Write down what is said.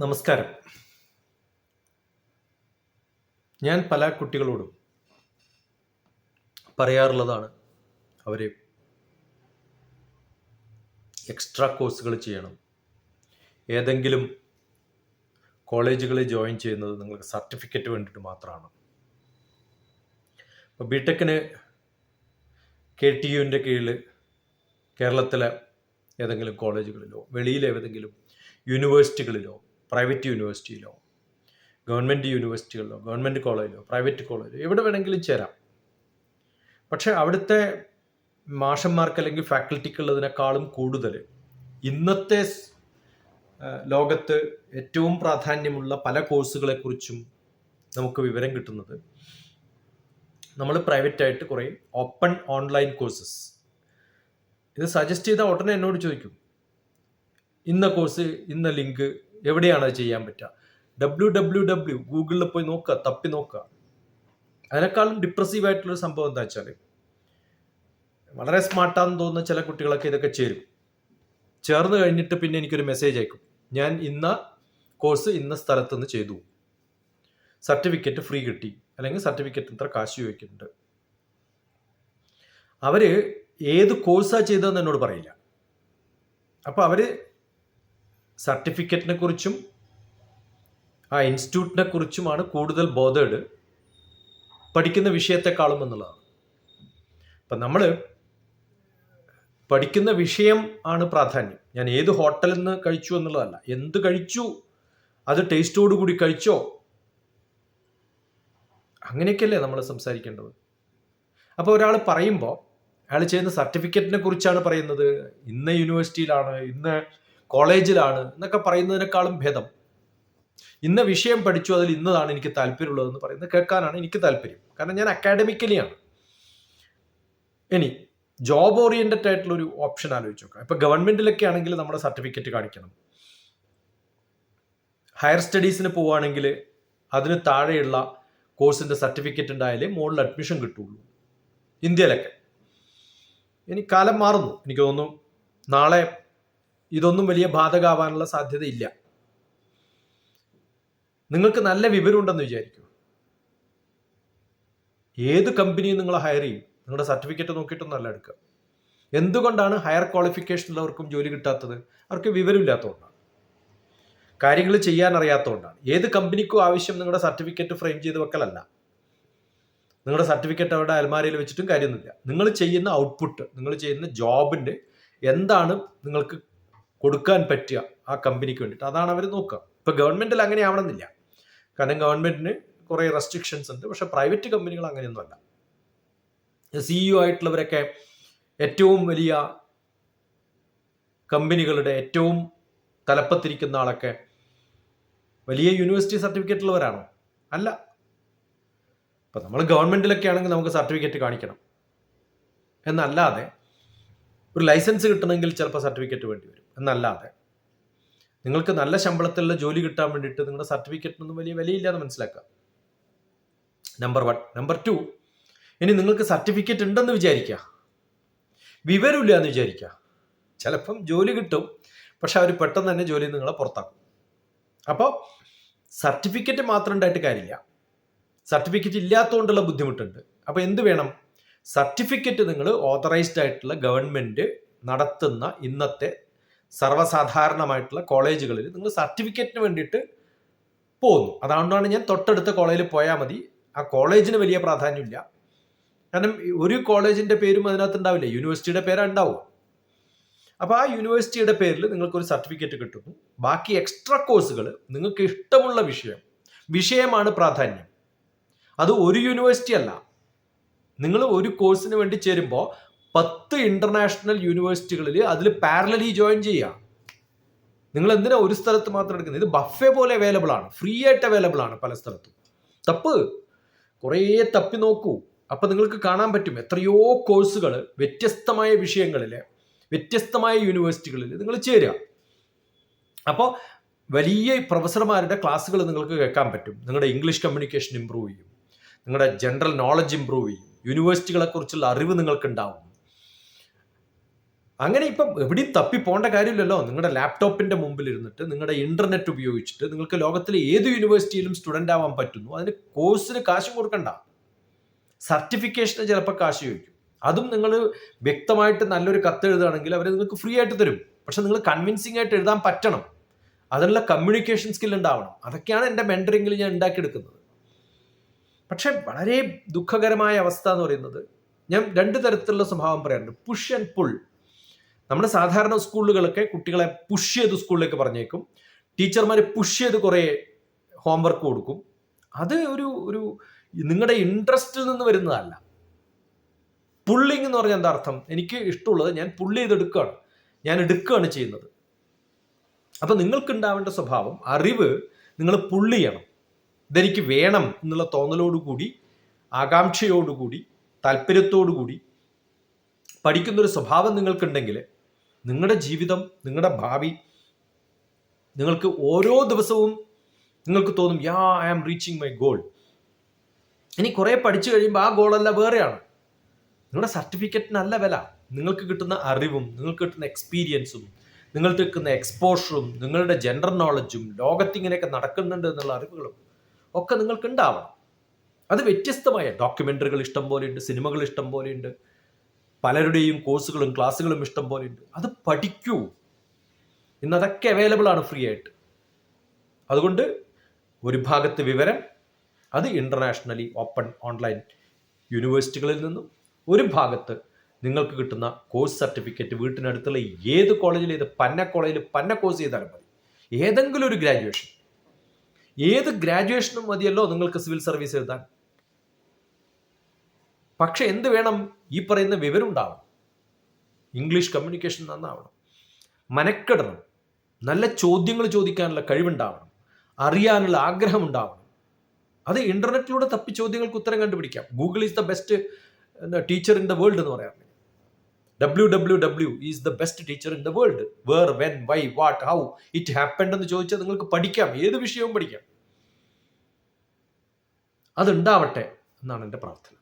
നമസ്കാരം. ഞാൻ പല കുട്ടികളോടും പറയാറുള്ളതാണ് അവർ എക്സ്ട്രാ കോഴ്സുകൾ ചെയ്യണം. ഏതെങ്കിലും കോളേജുകളിൽ ജോയിൻ ചെയ്യുന്നത് നിങ്ങൾക്ക് സർട്ടിഫിക്കറ്റ് വേണ്ടിയിട്ട് മാത്രമാണ്. ഇപ്പോൾ ബി ടെക്കിന് കെ ടി യുവിന്റെ കീഴിൽ കേരളത്തിലെ ഏതെങ്കിലും കോളേജുകളിലോ വെളിയിലെ ഏതെങ്കിലും യൂണിവേഴ്സിറ്റികളിലോ പ്രൈവറ്റ് യൂണിവേഴ്സിറ്റിയിലോ ഗവൺമെന്റ് യൂണിവേഴ്സിറ്റികളിലോ ഗവൺമെന്റ് കോളേജിലോ പ്രൈവറ്റ് കോളേജിലോ എവിടെ വേണമെങ്കിലും ചേരാം. പക്ഷേ അവിടുത്തെ മാഷന്മാർക്ക് അല്ലെങ്കിൽ ഫാക്കൽറ്റിക്കുള്ളതിനേക്കാളും കൂടുതൽ ഇന്നത്തെ ലോകത്ത് ഏറ്റവും പ്രാധാന്യമുള്ള പല കോഴ്സുകളെക്കുറിച്ചും നമുക്ക് വിവരം കിട്ടുന്നത് നമ്മൾ പ്രൈവറ്റ് ആയിട്ട് കുറേ ഓപ്പൺ ഓൺലൈൻ കോഴ്സസ്. ഇത് സജസ്റ്റ് ചെയ്ത ഉടനെ എന്നോട് ചോദിക്കും ഇന്ന കോഴ്സ് ഇന്ന ലിങ്ക് എവിടെയാണ് അത് ചെയ്യാൻ പറ്റുക? ഡബ്ല്യു ഡബ്ല്യു ഡബ്ല്യു ഗൂഗിളിൽ പോയി നോക്കുക തപ്പി നോക്കുക. അതിനേക്കാളും ഡിപ്രസീവ് ആയിട്ടുള്ളൊരു സംഭവം എന്താ വെച്ചാൽ വളരെ സ്മാർട്ടാന്ന് തോന്നുന്ന ചില കുട്ടികളൊക്കെ ഇതൊക്കെ ചേരും. ചേർന്ന് കഴിഞ്ഞിട്ട് പിന്നെ എനിക്കൊരു മെസ്സേജ് അയക്കും. ഞാൻ ഇന്ന കോഴ്സ് ഇന്ന സ്ഥലത്ത് നിന്ന് ചെയ്തു. സർട്ടിഫിക്കറ്റ് ഫ്രീ കിട്ടി. അല്ലെങ്കിൽ സർട്ടിഫിക്കറ്റ് ഇത്ര കാശ് ചോദിക്കുന്നുണ്ട്. അവർ ഏത് കോഴ്സാണ് ചെയ്തതെന്ന് എന്നോട് പറയില്ല. അപ്പോൾ അവർ സർട്ടിഫിക്കറ്റിനെ കുറിച്ചും ആ ഇൻസ്റ്റിറ്റ്യൂട്ടിനെ കുറിച്ചുമാണ് കൂടുതൽ ബോധേഡ് പഠിക്കുന്ന വിഷയത്തെക്കാളും എന്നുള്ളതാണ് അപ്പം നമ്മൾ പഠിക്കുന്ന വിഷയം ആണ് പ്രാധാന്യം. ഞാൻ ഏത് ഹോട്ടലിൽ നിന്ന് കഴിച്ചു എന്നുള്ളതല്ല. എന്ത് കഴിച്ചു? അത് ടേസ്റ്റോടു കൂടി കഴിച്ചോ? അങ്ങനെയൊക്കെയല്ലേ നമ്മൾ സംസാരിക്കേണ്ടത്. അപ്പോൾ ഒരാൾ പറയുമ്പോൾ അയാൾ ചെയ്യുന്ന സർട്ടിഫിക്കറ്റിനെ കുറിച്ചാണ് പറയുന്നത്. ഇന്ന യൂണിവേഴ്സിറ്റിയിലാണ് ഇന്ന കോളേജിലാണ് എന്നൊക്കെ പറയുന്നതിനേക്കാളും ഭേദം. ഇന്ന വിഷയം പഠിച്ചു അതിൽ ഇന്നതാണ് എനിക്ക് താല്പര്യമുള്ളതെന്ന് പറയുന്നത് കേൾക്കാനാണ് എനിക്ക് താല്പര്യം. കാരണം ഞാൻ അക്കാഡമിക്കലിയാണ് ഇനി ജോബ് ഓറിയന്റഡ് ആയിട്ടുള്ള ഒരു ഓപ്ഷൻ ആലോചിച്ച് നോക്കാം. ഇപ്പൊ ഗവൺമെന്റിലൊക്കെ ആണെങ്കിൽ നമ്മുടെ സർട്ടിഫിക്കറ്റ് കാണിക്കണം. ഹയർ സ്റ്റഡീസിന് പോവുകയാണെങ്കിൽ അതിന് താഴെയുള്ള കോഴ്സിന്റെ സർട്ടിഫിക്കറ്റ് ഉണ്ടായാലേ മുകളിൽ അഡ്മിഷൻ കിട്ടുള്ളൂ ഇന്ത്യയിലൊക്കെ. ഇനി കാലം മാറുന്നു. എനിക്ക് തോന്നുന്നു നാളെ ഇതൊന്നും വലിയ ബാധകമാവാനുള്ള സാധ്യതയില്ല. നിങ്ങൾക്ക് നല്ല വിവരമുണ്ടെന്ന് വിചാരിക്കൂ. ഏത് കമ്പനിയും നിങ്ങൾ ഹയർ ചെയ്യും. നിങ്ങളുടെ സർട്ടിഫിക്കറ്റ് നോക്കിയിട്ടൊന്നല്ല എടുക്കുക. എന്തുകൊണ്ടാണ് ഹയർ ക്വാളിഫിക്കേഷൻ ഉള്ളവർക്കും ജോലി കിട്ടാത്തത്? അവർക്ക് വിവരമില്ലാത്തതുകൊണ്ടാണ്. കാര്യങ്ങൾ ചെയ്യാൻ അറിയാത്തതുകൊണ്ടാണ് ഏത് കമ്പനിക്കും ആവശ്യം നിങ്ങളുടെ സർട്ടിഫിക്കറ്റ് ഫ്രെയിം ചെയ്ത് വെക്കലല്ല. നിങ്ങളുടെ സർട്ടിഫിക്കറ്റ് അവിടെ അലമാരയിൽ വെച്ചിട്ടും കാര്യമൊന്നുമില്ല. നിങ്ങൾ ചെയ്യുന്ന ഔട്ട്പുട്ട് നിങ്ങൾ ചെയ്യുന്ന ജോബിന്റെ എന്താണ് നിങ്ങൾക്ക് കൊടുക്കാൻ പറ്റുക ആ കമ്പനിക്ക് വേണ്ടിയിട്ട്. അതാണ് അവർ നോക്കുക. ഇപ്പം ഗവൺമെന്റിൽ അങ്ങനെ ആവണമെന്നില്ല. കാരണം ഗവൺമെന്റിന് കുറേ റെസ്ട്രിക്ഷൻസ് ഉണ്ട്. പക്ഷെ പ്രൈവറ്റ് കമ്പനികൾ അങ്ങനെയൊന്നുമല്ല. സിഇഒ ആയിട്ടുള്ളവരൊക്കെ ഏറ്റവും വലിയ കമ്പനികളുടെ ഏറ്റവും തലപ്പത്തിരിക്കുന്ന ആളൊക്കെ വലിയ യൂണിവേഴ്സിറ്റി സർട്ടിഫിക്കറ്റ് ഉള്ളവരാണോ? അല്ല. ഇപ്പം നമ്മൾ ഗവൺമെന്റിലൊക്കെ ആണെങ്കിൽ നമുക്ക് സർട്ടിഫിക്കറ്റ് കാണിക്കണം. എന്നല്ലാതെ ഒരു ലൈസൻസ് കിട്ടണമെങ്കിൽ ചിലപ്പോൾ സർട്ടിഫിക്കറ്റ് വേണ്ടി വരും. എന്നല്ലാതെ. നിങ്ങൾക്ക് നല്ല ശമ്പളത്തിലുള്ള ജോലി കിട്ടാൻ വേണ്ടിയിട്ട് നിങ്ങളുടെ സർട്ടിഫിക്കറ്റിനൊന്നും വലിയ വിലയില്ലാന്ന് മനസ്സിലാക്കുക. നമ്പർ വൺ നമ്പർ ടു ഇനി നിങ്ങൾക്ക് സർട്ടിഫിക്കറ്റ് ഉണ്ടെന്ന് വിചാരിക്കുക. വിവരമില്ല എന്ന് വിചാരിക്കുക. ചിലപ്പം ജോലി കിട്ടും പക്ഷെ അവർ പെട്ടെന്ന് തന്നെ ജോലി നിങ്ങളെ പുറത്താക്കും. അപ്പോൾ സർട്ടിഫിക്കറ്റ് മാത്രം ഉണ്ടായിട്ട് കാര്യമില്ല. സർട്ടിഫിക്കറ്റ് ഇല്ലാത്തതുകൊണ്ടുള്ള ബുദ്ധിമുട്ടുണ്ട്. അപ്പോൾ എന്ത് വേണം? സർട്ടിഫിക്കറ്റ് നിങ്ങൾ ഓതറൈസ്ഡ് ആയിട്ടുള്ള ഗവൺമെന്റ് നടത്തുന്ന ഇന്നത്തെ സർവസാധാരണമായിട്ടുള്ള കോളേജുകളിൽ നിങ്ങൾ സർട്ടിഫിക്കറ്റിന് വേണ്ടിയിട്ട് പോകുന്നു. അതുകൊണ്ടാണ് ഞാൻ തൊട്ടടുത്ത കോളേജിൽ പോയാൽ മതി. ആ കോളേജിന് വലിയ പ്രാധാന്യമില്ല. കാരണം ഒരു കോളേജിന്റെ പേരും അതിനകത്ത് ഉണ്ടാവില്ല. യൂണിവേഴ്സിറ്റിയുടെ പേരാ ഉണ്ടാവുക. അപ്പോൾ ആ യൂണിവേഴ്സിറ്റിയുടെ പേരിൽ നിങ്ങൾക്കൊരു സർട്ടിഫിക്കറ്റ് കിട്ടുന്നു ബാക്കി എക്സ്ട്രാ കോഴ്സുകൾ നിങ്ങൾക്ക് ഇഷ്ടമുള്ള വിഷയം വിഷയമാണ് പ്രാധാന്യം. അത് ഒരു യൂണിവേഴ്സിറ്റി അല്ല. നിങ്ങൾ ഒരു കോഴ്സിന് വേണ്ടി ചേരുമ്പോൾ പത്ത് ഇന്റർനാഷണൽ യൂണിവേഴ്സിറ്റികളിൽ അതിൽ പാരലലി ജോയിൻ ചെയ്യുക നിങ്ങൾ എന്തിനാ ഒരു സ്ഥലത്ത് മാത്രം എടുക്കുന്നത്? ഇത് ബഫേ പോലെ അവൈലബിൾ ആണ്. ഫ്രീ ആയിട്ട് അവൈലബിൾ ആണ് പല സ്ഥലത്തും. തപ്പ്. കുറേ തപ്പി നോക്കൂ. അപ്പം നിങ്ങൾക്ക് കാണാൻ പറ്റും എത്രയോ കോഴ്സുകൾ വ്യത്യസ്തമായ വിഷയങ്ങളിൽ വ്യത്യസ്തമായ യൂണിവേഴ്സിറ്റികളിൽ നിങ്ങൾ ചേരുക. അപ്പോൾ വലിയ പ്രൊഫസർമാരുടെ ക്ലാസ്സുകൾ നിങ്ങൾക്ക് കേൾക്കാൻ പറ്റും. നിങ്ങളുടെ ഇംഗ്ലീഷ് കമ്മ്യൂണിക്കേഷൻ ഇമ്പ്രൂവ് ചെയ്യും. നിങ്ങളുടെ ജനറൽ നോളജ് ഇമ്പ്രൂവ് ചെയ്യും. യൂണിവേഴ്സിറ്റികളെക്കുറിച്ചുള്ള അറിവ് നിങ്ങൾക്ക് ഉണ്ടാവും അങ്ങനെ ഇപ്പം എവിടെയും തപ്പി പോകേണ്ട കാര്യമില്ലല്ലോ. നിങ്ങളുടെ ലാപ്ടോപ്പിന്റെ മുമ്പിൽ ഇരുന്നിട്ട് നിങ്ങളുടെ ഇന്റർനെറ്റ് ഉപയോഗിച്ചിട്ട് നിങ്ങൾക്ക് ലോകത്തിലെ ഏത് യൂണിവേഴ്സിറ്റിയിലും സ്റ്റുഡന്റ് ആവാൻ പറ്റുന്നു. അതിന് കോഴ്സിന് കാശും കൊടുക്കണ്ട. സർട്ടിഫിക്കേഷന് ചിലപ്പോൾ കാശ് ചോദിക്കും. അതും നിങ്ങൾ വ്യക്തമായിട്ട് നല്ലൊരു കത്ത് എഴുതുകയാണെങ്കിൽ അവർ നിങ്ങൾക്ക് ഫ്രീ ആയിട്ട് തരും. പക്ഷെ നിങ്ങൾ കൺവിൻസിംഗ് ആയിട്ട് എഴുതാൻ പറ്റണം. അതിനുള്ള കമ്മ്യൂണിക്കേഷൻ സ്കിൽ ഉണ്ടാവണം. അതൊക്കെയാണ് എന്റെ മെന്ററിങ്ങിൽ ഞാൻ ഉണ്ടാക്കിയെടുക്കുന്നത്. പക്ഷെ വളരെ ദുഃഖകരമായ അവസ്ഥ എന്ന് പറയുന്നത് ഞാൻ രണ്ട് തരത്തിലുള്ള സ്വഭാവം പറയാറുണ്ട്. പുഷ് ആൻഡ് പുൾ നമ്മുടെ സാധാരണ സ്കൂളുകളൊക്കെ കുട്ടികളെ പുഷ് ചെയ്ത് സ്കൂളിലേക്ക് പറഞ്ഞേക്കും. ടീച്ചർമാർ പുഷ് ചെയ്ത് കുറേ ഹോംവർക്ക് കൊടുക്കും. അത് ഒരു ഒരു നിങ്ങളുടെ ഇൻട്രസ്റ്റിൽ നിന്ന് വരുന്നതല്ല. പുള്ളിങ് എന്ന് പറഞ്ഞാൽ എന്താ അർത്ഥം? എനിക്ക് ഇഷ്ടമുള്ളത് ഞാൻ പുള്ളി ചെയ്തെടുക്കുകയാണ് ഞാൻ എടുക്കുകയാണ് ചെയ്യുന്നത്. അപ്പം നിങ്ങൾക്ക് ഉണ്ടാവേണ്ട സ്വഭാവം അറിവ് നിങ്ങൾ പുള്ളി ചെയ്യണം. ഇതെനിക്ക് വേണം എന്നുള്ള തോന്നലോടുകൂടി ആകാംക്ഷയോടുകൂടി താല്പര്യത്തോടുകൂടി പഠിക്കുന്നൊരു സ്വഭാവം നിങ്ങൾക്കുണ്ടെങ്കിൽ നിങ്ങളുടെ ജീവിതം നിങ്ങളുടെ ഭാവി നിങ്ങൾക്ക് ഓരോ ദിവസവും നിങ്ങൾക്ക് തോന്നും yeah I am reaching my goal ഇനി കുറേ പഠിച്ചു കഴിയുമ്പോൾ ആ ഗോളല്ല വേറെയാണ്. നിങ്ങളുടെ സർട്ടിഫിക്കറ്റിനല്ല വില. നിങ്ങൾക്ക് കിട്ടുന്ന അറിവും നിങ്ങൾക്ക് കിട്ടുന്ന എക്സ്പീരിയൻസും നിങ്ങൾക്ക് കിട്ടുന്ന എക്സ്പോഷറും നിങ്ങളുടെ ജെൻഡർ നോളജും ലോകത്തിങ്ങനെയൊക്കെ നടക്കുന്നുണ്ട് എന്നുള്ള അറിവുകളും ഒക്കെ നിങ്ങൾക്ക് ഉണ്ടാവണം. അത് വ്യത്യസ്തമായ ഡോക്യുമെന്ററികൾ ഇഷ്ടം പോലെയുണ്ട് സിനിമകൾ ഇഷ്ടം പോലെയുണ്ട് പലരുടെയും കോഴ്സുകളും ക്ലാസ്സുകളും ഇഷ്ടം പോലെ ഉണ്ട്. അത് പഠിക്കൂ. ഇന്ന് അതൊക്കെ അവൈലബിൾ ആണ് ഫ്രീ ആയിട്ട്. അതുകൊണ്ട് ഒരു ഭാഗത്ത് വിവരം അത് ഇന്റർനാഷണലി ഓപ്പൺ ഓൺലൈൻ യൂണിവേഴ്സിറ്റികളിൽ നിന്നും ഒരു ഭാഗത്ത് നിങ്ങൾക്ക് കിട്ടുന്ന കോഴ്സ് സർട്ടിഫിക്കറ്റ് വീട്ടിനടുത്തുള്ള ഏത് കോളേജിൽ ഏത് പന്ന കോളേജിൽ പന്ന കോഴ്സ് ചെയ്താലും മതി. ഏതെങ്കിലും ഒരു ഗ്രാജുവേഷൻ ഏത് ഗ്രാജുവേഷനും മതിയല്ലോ നിങ്ങൾക്ക് സിവിൽ സർവീസ് എഴുതാൻ. പക്ഷെ എന്ത് വേണം ഈ പറയുന്ന വിവരം ഉണ്ടാവണം ഇംഗ്ലീഷ് കമ്മ്യൂണിക്കേഷൻ നന്നാവണം. മനക്കെടണം. നല്ല ചോദ്യങ്ങൾ ചോദിക്കാനുള്ള കഴിവുണ്ടാവണം. അറിയാനുള്ള ആഗ്രഹം ഉണ്ടാവണം അത് ഇന്റർനെറ്റിലൂടെ തപ്പി ചോദ്യങ്ങൾക്ക് ഉത്തരം കണ്ടുപിടിക്കാം. Google is the best teacher in the world എന്ന് പറയാം. W W W is the best teacher in the world where when why what how it happened എന്ന് ചോദിച്ചാൽ നിങ്ങൾക്ക് പഠിക്കാം. ഏത് വിഷയവും പഠിക്കാം. അതുണ്ടാവട്ടെ എന്നാണ് എന്റെ പ്രാർത്ഥന.